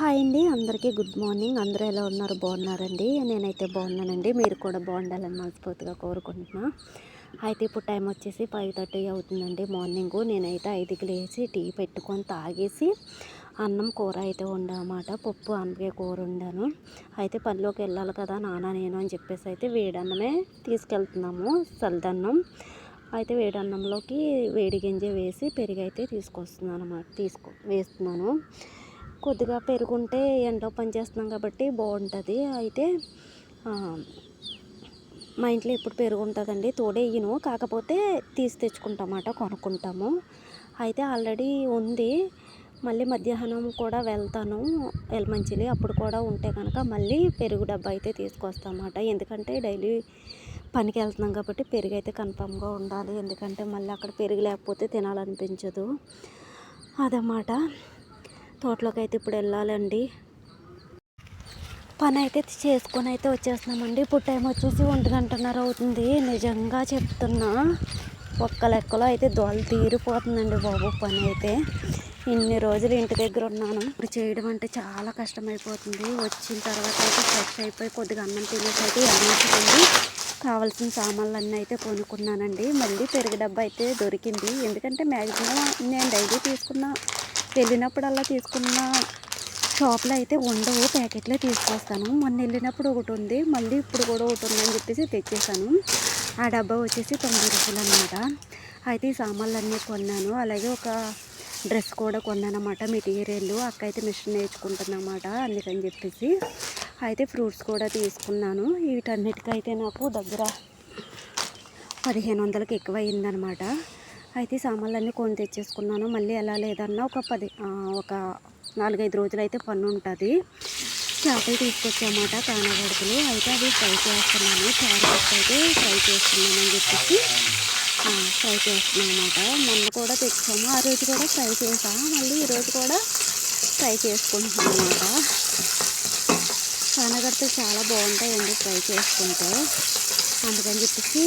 Hi అండి. అందరికీ good morning. అందరూ ఎలా ఉన్నారు? బాగున్నారండి? నేనైతే బాగున్నానండి. మీరు కూడా బాగుండాలని మనస్ఫూర్తిగా కోరుకుంటున్నా. అయితే ఇప్పుడు టైం వచ్చేసి ఫైవ్ థర్టీ అవుతుందండి మార్నింగ్. నేనైతే ఐదుకి లేచి టీ పెట్టుకొని తాగేసి అన్నం కూర అయితే వండామాట పప్పు అనపకాయ కూర వండాను. అయితే పనిలోకి వెళ్ళాలి కదా నాన్న నేను అని చెప్పేసి అయితే వేడన్నమే తీసుకెళ్తున్నాము. చల్లదన్నం అయితే వేడన్నంలోకి వేడి గింజ వేసి పెరుగు అయితే తీసుకొస్తున్నాను అనమాట తీసుకో వేస్తున్నాను. కొద్దిగా పెరుగుంటే ఎండలో పని చేస్తున్నాం కాబట్టి బాగుంటుంది. అయితే మా ఇంట్లో ఎప్పుడు పెరుగు ఉంటుందండి తోడేయను కాకపోతే తీసి తెచ్చుకుంటామట కొనుక్కుంటాము. అయితే ఆల్రెడీ ఉంది. మళ్ళీ మధ్యాహ్నం కూడా వెళ్తాను. ఎల్మంచిలి అప్పుడు కూడా ఉంటే కనుక మళ్ళీ పెరుగు డబ్బా అయితే తీసుకొస్తామాట. ఎందుకంటే డైలీ పనికి వెళ్తున్నాం కాబట్టి పెరుగు అయితే కన్ఫామ్గా ఉండాలి. ఎందుకంటే మళ్ళీ అక్కడ పెరుగు లేకపోతే తినాలనిపించదు. అదన్నమాట. తోటలోకి అయితే ఇప్పుడు వెళ్ళాలండి. పని అయితే చేసుకొని అయితే వచ్చేస్తున్నామండి. ఇప్పుడు టైం వచ్చేసి ఒంటి గంటన్నర అవుతుంది. నిజంగా చెప్తున్నా ఒక్క లెక్కలో అయితే దోలు తీరిపోతుందండి బాబు పని అయితే ఇన్ని రోజులు ఇంటి దగ్గర ఉన్నాను ఇప్పుడు చేయడం అంటే చాలా కష్టమైపోతుంది. వచ్చిన తర్వాత అయితే ఫ్రెష్ అయిపోయి కొద్దిగా అన్నం తినేసి అయితే వెళ్ళించుకుంది కావాల్సిన సామాన్లు అన్నీ అయితే కొనుక్కున్నానండి. మళ్ళీ పెరుగు డబ్బా అయితే దొరికింది. ఎందుకంటే మ్యాక్సిమం నేను డైలీ తీసుకున్న వెళ్ళినప్పుడల్లా తీసుకున్న షాప్లో అయితే ఉండవు. ప్యాకెట్లే తీసుకొస్తాను. మొన్న వెళ్ళినప్పుడు ఒకటి ఉంది. మళ్ళీ ఇప్పుడు కూడా ఒకటి ఉందని చెప్పేసి తెచ్చేసాను. ఆ డబ్బా వచ్చేసి తొంభై రూపాయలు అనమాట అయితే ఈ సామాన్లు అన్నీ కొన్నాను. అలాగే ఒక డ్రెస్ కూడా కొన్నాను అనమాట మెటీరియల్ అక్క అయితే మిషన్ నేర్చుకుంటుందన్నమాట అందుకని చెప్పేసి. అయితే ఫ్రూట్స్ కూడా తీసుకున్నాను. వీటన్నిటికైతే నాకు దగ్గర పదిహేను వందలకి ఎక్కువ అయిందనమాట అయితే సామాన్లన్నీ కొని తెచ్చేసుకున్నాను. మళ్ళీ ఎలా లేదన్నా ఒక పది ఒక నాలుగైదు రోజులు అయితే పన్ను ఉంటుంది. చేపలు తీసుకొచ్చామాట కానగడుపులు. అయితే అవి ఫ్రై చేస్తున్నాను. క్యారెట్స్ అయితే ఫ్రై చేస్తున్నాను అని చెప్పేసి ఫ్రై చేస్తున్నాను అనమాట మొన్న కూడా తెచ్చాము. ఆ రోజు కూడా ఫ్రై చేసాము మళ్ళీ ఈరోజు కూడా ఫ్రై చేసుకుంటున్నాను అనమాట కానగడితే చాలా బాగుంటాయండి. ఫ్రై చేసుకుంటే. అందుకని చెప్పేసి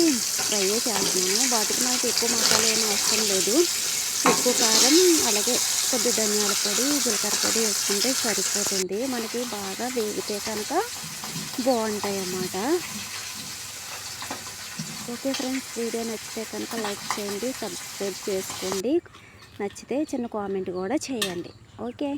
ఫ్రై చేస్తున్నాను. వాటికి నాకు ఎక్కువ మసాలా ఏమీ అవసరం లేదు. ఎక్కువ కారం అలాగే కొద్ది ధనియాల పొడి జీలకర్ర పొడి వేసుకుంటే సరిపోతుంది. మనకి బాగా వేగితే కనుక బాగుంటాయి అన్నమాట ఓకే ఫ్రెండ్స్ వీడియో నచ్చితే కనుక లైక్ చేయండి సబ్స్క్రైబ్ చేసుకోండి. నచ్చితే చిన్న కామెంట్ కూడా చేయండి. ఓకే.